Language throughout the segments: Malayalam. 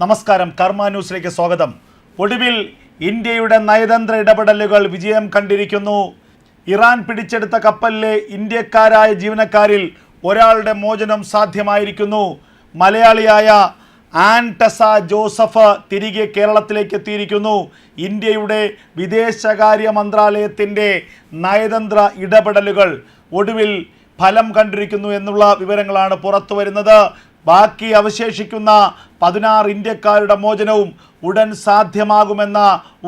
നമസ്കാരം. കർമ്മ ന്യൂസിലേക്ക് സ്വാഗതം. ഒടുവിൽ ഇന്ത്യയുടെ നയതന്ത്ര ഇടപെടലുകൾ വിജയം കണ്ടിരിക്കുന്നു. ഇറാൻ പിടിച്ചെടുത്ത കപ്പലിലെ ഇന്ത്യക്കാരായ ജീവനക്കാരിൽ ഒരാളുടെ മോചനം സാധ്യമായിരിക്കുന്നു. മലയാളിയായ ആൻടസ ജോസഫ് തിരികെ കേരളത്തിലേക്ക് എത്തിയിരിക്കുന്നു. ഇന്ത്യയുടെ വിദേശകാര്യ മന്ത്രാലയത്തിന്റെ നയതന്ത്ര ഇടപെടലുകൾ ഒടുവിൽ ഫലം കണ്ടിരിക്കുന്നു എന്നുള്ള വിവരങ്ങളാണ് പുറത്തു വരുന്നത് ബാക്കി അവശേഷിക്കുന്ന പതിനാറ് ഇന്ത്യക്കാരുടെ മോചനവും ഉടൻ സാധ്യമാകുമെന്ന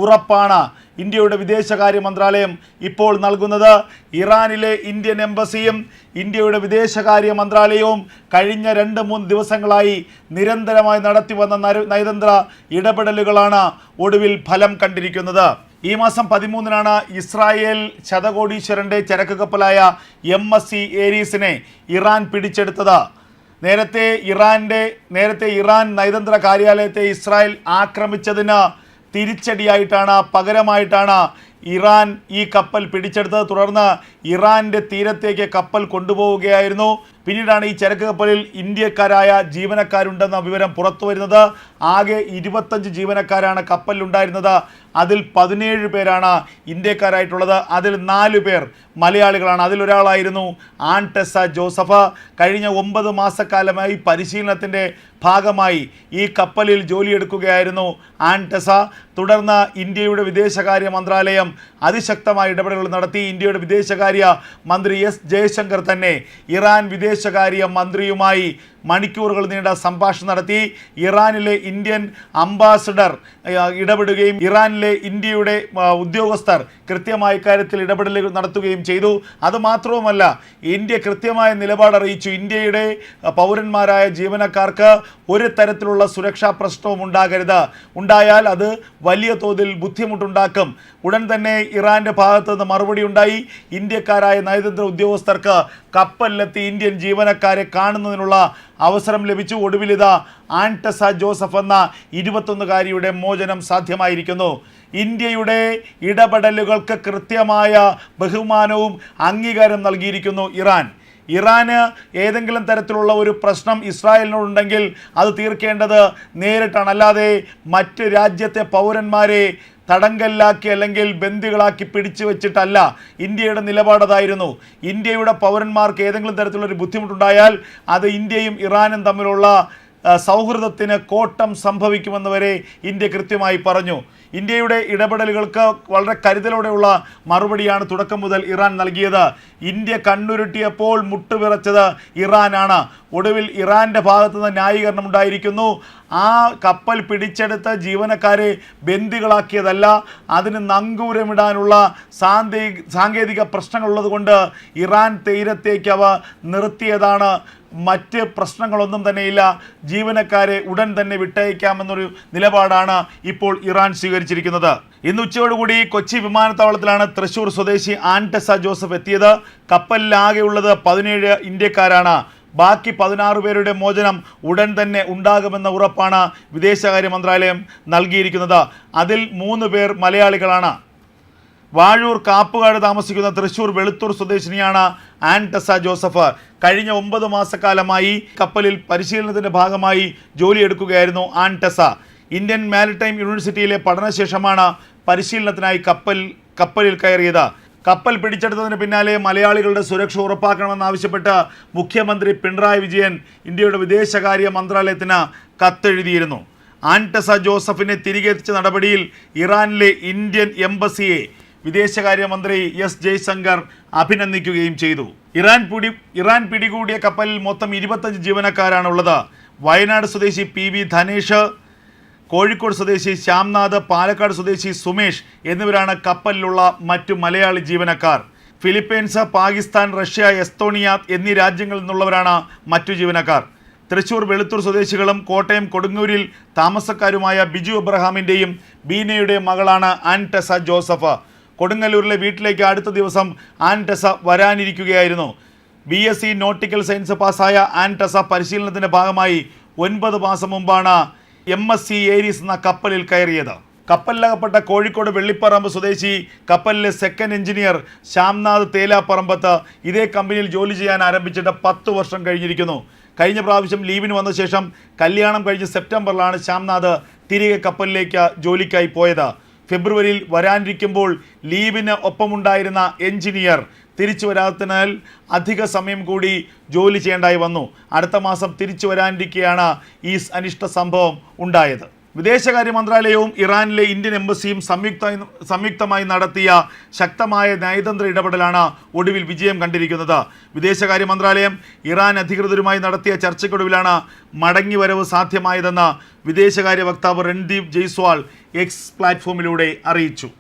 ഉറപ്പാണ് ഇന്ത്യയുടെ വിദേശകാര്യ മന്ത്രാലയം ഇപ്പോൾ നൽകുന്നത്. ഇറാനിലെ ഇന്ത്യൻ എംബസിയും ഇന്ത്യയുടെ വിദേശകാര്യ മന്ത്രാലയവും കഴിഞ്ഞ രണ്ട് മൂന്ന് ദിവസങ്ങളായി നിരന്തരമായി നടത്തിവന്ന നയതന്ത്ര ഇടപെടലുകളാണ് ഒടുവിൽ ഫലം കണ്ടിരിക്കുന്നത്. ഈ മാസം പതിമൂന്നിനാണ് ഇസ്രായേൽ ശതകോടീശ്വരന്റെ ചരക്ക് കപ്പലായ എം എസ് സി ഏരീസിനെ ഇറാൻ പിടിച്ചെടുത്തത്. നേരത്തെ ഇറാന്റെ നേരത്തെ ഇറാൻ നയതന്ത്ര കാര്യാലയത്തെ ഇസ്രായേൽ ആക്രമിച്ചതിന് തിരിച്ചടിയായിട്ടാണ് പകരമായിട്ടാണ് ഇറാൻ ഈ കപ്പൽ പിടിച്ചെടുത്തത്. തുടർന്ന് ഇറാന്റെ തീരത്തേക്ക് കപ്പൽ കൊണ്ടുപോവുകയായിരുന്നു. പിന്നീടാണ് ഈ ചരക്ക് കപ്പലിൽ ഇന്ത്യക്കാരായ ജീവനക്കാരുണ്ടെന്ന വിവരം പുറത്തു വരുന്നത് ആകെ ഇരുപത്തഞ്ച് ജീവനക്കാരാണ് കപ്പലിലുണ്ടായിരുന്നത്. അതിൽ പതിനേഴ് പേരാണ് ഇന്ത്യക്കാരായിട്ടുള്ളത്. അതിൽ നാല് പേർ മലയാളികളാണ്. അതിലൊരാളായിരുന്നു ആൺടെസ ജോസഫ്. കഴിഞ്ഞ ഒമ്പത് മാസക്കാലമായി പരിശീലനത്തിന്റെ ഭാഗമായി ഈ കപ്പലിൽ ജോലിയെടുക്കുകയായിരുന്നു ആൺടെസ തുടർന്ന് ഇന്ത്യയുടെ വിദേശകാര്യ മന്ത്രാലയം അതിശക്തമായ ഇടപെടലുകൾ നടത്തി. ഇന്ത്യയുടെ വിദേശകാര്യ മന്ത്രി എസ് ജയശങ്കർ തന്നെ ഇറാൻ വിദേശകാര്യ മന്ത്രിയുമായി മണിക്കൂറുകൾ നീണ്ട സംഭാഷണം നടത്തി. ഇറാനിലെ ഇന്ത്യൻ അംബാസഡർ ഇടപെടുകയും ഇറാനിലെ ഇന്ത്യയുടെ ഉദ്യോഗസ്ഥർ കൃത്യമായ ഇക്കാര്യത്തിൽ ഇടപെടലുകൾ നടത്തുകയും ചെയ്തു. അതുമാത്രവുമല്ല ഇന്ത്യ കൃത്യമായ നിലപാട് അറിയിച്ചു. ഇന്ത്യയുടെ പൗരന്മാരായ ജീവനക്കാർക്ക് ഒരു തരത്തിലുള്ള സുരക്ഷാ പ്രശ്നവും ഉണ്ടാകരുത്. ഉണ്ടായാൽ അത് വലിയ തോതിൽ ബുദ്ധിമുട്ടുണ്ടാക്കും. ഉടൻ തന്നെ ഇറാന്റെ ഭാഗത്ത് നിന്ന് മറുപടി ഉണ്ടായി. ഇന്ത്യക്കാരായ നയതന്ത്ര ഉദ്യോഗസ്ഥർക്ക് കപ്പലിലെത്തി ഇന്ത്യൻ ജീവനക്കാരെ കാണുന്നതിനുള്ള അവസരം ലഭിച്ചു. ഒടുവിലിത ആൻടസ ജോസഫ് എന്ന ഇരുപത്തൊന്നുകാരിയുടെ മോചനം സാധ്യമായിരിക്കുന്നു. ഇന്ത്യയുടെ ഇടപെടലുകൾക്ക് കൃത്യമായ ബഹുമാനവും അംഗീകാരം നൽകിയിരിക്കുന്നു ഇറാൻ. ഇറാന് ഏതെങ്കിലും തരത്തിലുള്ള ഒരു പ്രശ്നം ഇസ്രായേലിനോടുണ്ടെങ്കിൽ അത് തീർക്കേണ്ടത് നേരിട്ടാണ്. അല്ലാതെ മറ്റ് രാജ്യത്തെ പൗരന്മാരെ തടങ്കലിലാക്കി അല്ലെങ്കിൽ ബന്ദികളാക്കി പിടിച്ചു വെച്ചിട്ടല്ല ഇന്ത്യയുടെ നിലപാടതായിരുന്നു ഇന്ത്യയുടെ പൗരന്മാർക്ക് ഏതെങ്കിലും തരത്തിലുള്ള ഒരു ബുദ്ധിമുട്ടുണ്ടായാൽ അത് ഇന്ത്യയും ഇറാനും തമ്മിലുള്ള സൗഹൃദത്തിന് കോട്ടം സംഭവിക്കുമെന്ന് വരെ ഇന്ത്യ കൃത്യമായി പറഞ്ഞു. ഇന്ത്യയുടെ ഇടപെടലുകൾക്ക് വളരെ കരുതലോടെയുള്ള മറുപടിയാണ് തുടക്കം മുതൽ ഇറാൻ നൽകിയത്. ഇന്ത്യ കണ്ണുരുട്ടിയപ്പോൾ മുട്ടുവിറച്ചത് ഇറാനാണ്. ഒടുവിൽ ഇറാന്റെ ഭാഗത്തുനിന്ന് ന്യായീകരണം ഉണ്ടായിരിക്കുന്നു. ആ കപ്പൽ പിടിച്ചെടുത്ത ജീവനക്കാരെ ബന്ദികളാക്കിയതല്ല അതിന് നങ്കൂരമിടാനുള്ള സാന്തി സാങ്കേതിക പ്രശ്നങ്ങളുള്ളത് കൊണ്ട് ഇറാൻ തീരത്തേക്ക് അവ നിർത്തിയതാണ്. മറ്റ് പ്രശ്നങ്ങളൊന്നും തന്നെയില്ല. ജീവനക്കാരെ ഉടൻ തന്നെ വിട്ടയക്കാമെന്നൊരു നിലപാടാണ് ഇപ്പോൾ ഇറാൻ സ്വീകരിച്ചിരിക്കുന്നത്. ഇന്ന് ഉച്ചയോടുകൂടി കൊച്ചി വിമാനത്താവളത്തിലാണ് തൃശൂർ സ്വദേശി ആന്റസ ജോസഫ് എത്തിയത്. കപ്പലിലാകെയുള്ളത് പതിനേഴ് ഇന്ത്യക്കാരാണ്. ബാക്കി പതിനാറ് പേരുടെ മോചനം ഉടൻ തന്നെ ഉണ്ടാകുമെന്ന ഉറപ്പാണ് വിദേശകാര്യ മന്ത്രാലയം നൽകിയിരിക്കുന്നത്. അതിൽ മൂന്ന് പേർ മലയാളികളാണ്. വാഴൂർ കാപ്പുകാട് താമസിക്കുന്ന തൃശൂർ വെളുത്തൂർ സ്വദേശിനിയാണ് ആൻടെസ ജോസഫ്. കഴിഞ്ഞ ഒമ്പത് മാസക്കാലമായി കപ്പലിൽ പരിശീലനത്തിന്റെ ഭാഗമായി ജോലിയെടുക്കുകയായിരുന്നു ആൻടെസ ഇന്ത്യൻ മാരിടൈം യൂണിവേഴ്സിറ്റിയിലെ പഠനശേഷമാണ് പരിശീലനത്തിനായി കപ്പൽ കപ്പലിൽ കയറിയത്. കപ്പൽ പിടിച്ചെടുത്തതിന് പിന്നാലെ മലയാളികളുടെ സുരക്ഷ ഉറപ്പാക്കണമെന്നാവശ്യപ്പെട്ട് മുഖ്യമന്ത്രി പിണറായി വിജയൻ ഇന്ത്യയുടെ വിദേശകാര്യ മന്ത്രാലയത്തിന് കത്തെഴുതിയിരുന്നു. ആന്റസ ജോസഫിനെ തിരികെ എത്തിച്ച നടപടിയിൽ ഇറാനിലെ ഇന്ത്യൻ എംബസിയെ വിദേശകാര്യമന്ത്രി എസ് ജയശങ്കർ അഭിനന്ദിക്കുകയും ചെയ്തു. ഇറാൻ പിടി ഇറാൻ പിടികൂടിയ കപ്പലിൽ മൊത്തം ഇരുപത്തഞ്ച് ജീവനക്കാരാണുള്ളത്. വയനാട് സ്വദേശി പി വി ധനേഷ് കോഴിക്കോട് സ്വദേശി ശ്യാംനാഥ് പാലക്കാട് സ്വദേശി സുമേഷ് എന്നിവരാണ് കപ്പലിലുള്ള മറ്റു മലയാളി ജീവനക്കാർ. ഫിലിപ്പീൻസ് പാകിസ്ഥാൻ റഷ്യ എസ്തോണിയ എന്നീ രാജ്യങ്ങളിൽ നിന്നുള്ളവരാണ് മറ്റു ജീവനക്കാർ. തൃശൂർ വെളുത്തൂർ സ്വദേശികളും കോട്ടയം കൊടുങ്ങൂരിൽ താമസക്കാരുമായ ബിജു എബ്രഹാമിന്റെയും ബീനയുടെ മകളാണ് ആൻ ടെസ ജോസഫ്. കൊടുങ്ങല്ലൂരിലെ വീട്ടിലേക്ക് അടുത്ത ദിവസം Ann Tessa വരാനിരിക്കുകയായിരുന്നു. B S C nautical science പാസ്സായ ആൻ ടെസ പരിശീലനത്തിന്റെ ഭാഗമായി ഒൻപത് മാസം മുമ്പാണ് എം എസ് സി ഏരീസ് എന്ന കപ്പലിൽ കയറിയത്. കപ്പലിലകപ്പെട്ട കോഴിക്കോട് വെള്ളിപ്പറമ്പ് സ്വദേശി കപ്പലിലെ സെക്കൻഡ് എഞ്ചിനീയർ ശ്യാംനാഥ് തേലാപ്പറമ്പത്ത് ഇതേ കമ്പനിയിൽ ജോലി ചെയ്യാൻ ആരംഭിച്ചിട്ട് പത്ത് വർഷം കഴിഞ്ഞിരിക്കുന്നു. കഴിഞ്ഞ പ്രാവശ്യം ലീവിന് വന്ന ശേഷം കല്യാണം കഴിഞ്ഞ് സെപ്റ്റംബറിലാണ് ശ്യാംനാഥ് തിരികെ കപ്പലിലേക്ക് ജോലിക്കായി പോയത്. ഫെബ്രുവരിയിൽ വരാനിരിക്കുമ്പോൾ ലീവിന് ഒപ്പമുണ്ടായിരുന്ന എഞ്ചിനീയർ തിരിച്ചു വരാത്തതിനാൽ അധിക സമയം കൂടി ജോലി ചെയ്യേണ്ടായി വന്നു. അടുത്ത മാസം തിരിച്ചു വരാനിരിക്കെയാണ് ഈ അനിഷ്ട സംഭവം ഉണ്ടായത്. വിദേശകാര്യ മന്ത്രാലയവും ഇറാനിലെ ഇന്ത്യൻ എംബസിയും സംയുക്ത സംയുക്തമായി നടത്തിയ ശക്തമായ നയതന്ത്ര ഇടപെടലാണ് ഒടുവിൽ വിജയം കണ്ടിരിക്കുന്നത്. വിദേശകാര്യ മന്ത്രാലയം ഇറാൻ അധികൃതരുമായി നടത്തിയ ചർച്ചയ്ക്കൊടുവിലാണ് മടങ്ങിവരവ് സാധ്യമായതെന്ന് വിദേശകാര്യ വക്താവ് രൺദീപ് ജയ്സ്വാൾ എക്സ് പ്ലാറ്റ്ഫോമിലൂടെ അറിയിച്ചു.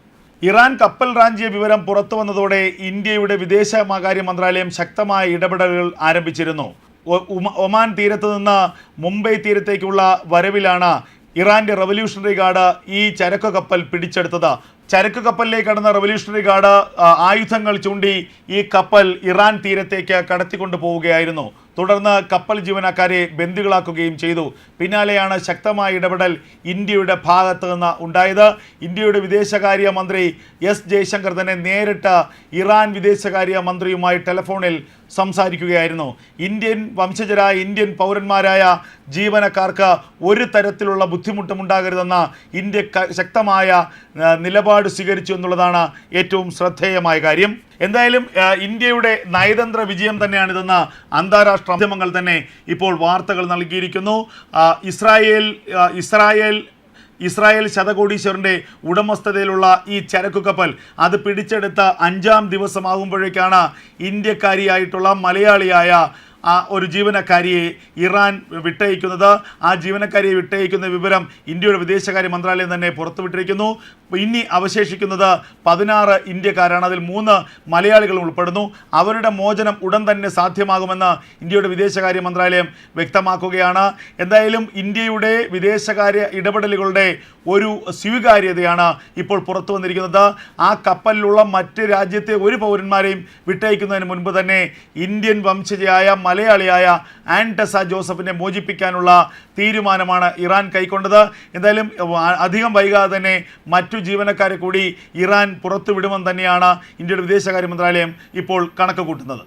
ഇറാൻ കപ്പൽ റാഞ്ചിയ വിവരം പുറത്തു വന്നതോടെ ഇന്ത്യയുടെ വിദേശകാര്യ മന്ത്രാലയം ശക്തമായ ഇടപെടലുകൾ ആരംഭിച്ചിരുന്നു. ഒമാൻ തീരത്ത് നിന്ന് മുംബൈ തീരത്തേക്കുള്ള വരവിലാണ് ഇറാന്റെ റവല്യൂഷണറി ഗാർഡ് ഈ ചരക്ക് കപ്പൽ പിടിച്ചെടുത്തത്. ചരക്ക് കപ്പലിലേക്ക് കടന്ന റവല്യൂഷണറി ഗാർഡ് ആയുധങ്ങൾ ചൂണ്ടി ഈ കപ്പൽ ഇറാൻ തീരത്തേക്ക് കടത്തിക്കൊണ്ടു പോവുകയായിരുന്നു. തുടർന്ന് കപ്പൽ ജീവനക്കാരെ ബന്ദികളാക്കുകയും ചെയ്തു. പിന്നാലെയാണ് ശക്തമായ ഇടപെടൽ ഇന്ത്യയുടെ ഭാഗത്ത് നിന്ന് ഉണ്ടായത്. ഇന്ത്യയുടെ വിദേശകാര്യ മന്ത്രി എസ് ജയശങ്കർ തന്നെ നേരിട്ട് ഇറാൻ വിദേശകാര്യ മന്ത്രിയുമായി ടെലിഫോണിൽ സംസാരിക്കുകയായിരുന്നു. ഇന്ത്യൻ വംശജരായ ഇന്ത്യൻ പൗരന്മാരായ ജീവനക്കാർക്ക് ഒരു തരത്തിലുള്ള ബുദ്ധിമുട്ടും ഉണ്ടാകരുതെന്ന ഇന്ത്യ ശക്തമായ ആ, നിലപാട് സ്വീകരിച്ചു എന്നുള്ളതാണ് ഏറ്റവും ശ്രദ്ധേയമായ കാര്യം. എന്തായാലും ഇന്ത്യയുടെ നയതന്ത്ര വിജയം തന്നെയാണിതെന്ന് അന്താരാഷ്ട്ര മാധ്യമങ്ങൾ തന്നെ ഇപ്പോൾ വാർത്തകൾ നൽകിയിരിക്കുന്നു. ഇസ്രായേൽ ഇസ്രായേൽ ഇസ്രായേൽ ശതകോടീശ്വരന്റെ ഉടമസ്ഥതയിലുള്ള ഈ ചരക്കു കപ്പൽ അത് പിടിച്ചെടുത്ത അഞ്ചാം ദിവസമാകുമ്പോഴേക്കാണ് ഇന്ത്യക്കാരിയായിട്ടുള്ള മലയാളിയായ ആ ഒരു ജീവനക്കാരിയെ ഇറാൻ വിട്ടയക്കുന്നത്. ആ ജീവനക്കാരിയെ വിട്ടയക്കുന്ന വിവരം ഇന്ത്യയുടെ വിദേശകാര്യ മന്ത്രാലയം തന്നെ പുറത്തുവിട്ടിരിക്കുന്നു. ഇനി അവശേഷിക്കുന്നത് പതിനാറ് ഇന്ത്യക്കാരാണ്. അതിൽ മൂന്ന് മലയാളികളും ഉൾപ്പെടുന്നു. അവരുടെ മോചനം ഉടൻ തന്നെ സാധ്യമാകുമെന്ന് ഇന്ത്യയുടെ വിദേശകാര്യ മന്ത്രാലയം വ്യക്തമാക്കുകയാണ്. എന്തായാലും ഇന്ത്യയുടെ വിദേശകാര്യ ഇടപെടലുകളുടെ ഒരു സ്വീകാര്യതയാണ് ഇപ്പോൾ പുറത്തു വന്നിരിക്കുന്നത്. ആ കപ്പലിലുള്ള മറ്റ് രാജ്യത്തെ ഒരു പൗരന്മാരെയും വിട്ടയക്കുന്നതിന് മുൻപ് തന്നെ ഇന്ത്യൻ വംശജയായ മലയാളിയായ ആന്റസ ജോസഫിനെ മോചിപ്പിക്കാനുള്ള തീരുമാനമാണ് ഇറാൻ കൈക്കൊണ്ടത്. എന്തായാലും അധികം വൈകാതെ തന്നെ മറ്റു ജീവനക്കാരെ കൂടി ഇറാൻ പുറത്തുവിടുമെന്ന് തന്നെയാണ് ഇന്ത്യയുടെ വിദേശകാര്യ മന്ത്രാലയം ഇപ്പോൾ കണക്ക് കൂട്ടുന്നത്.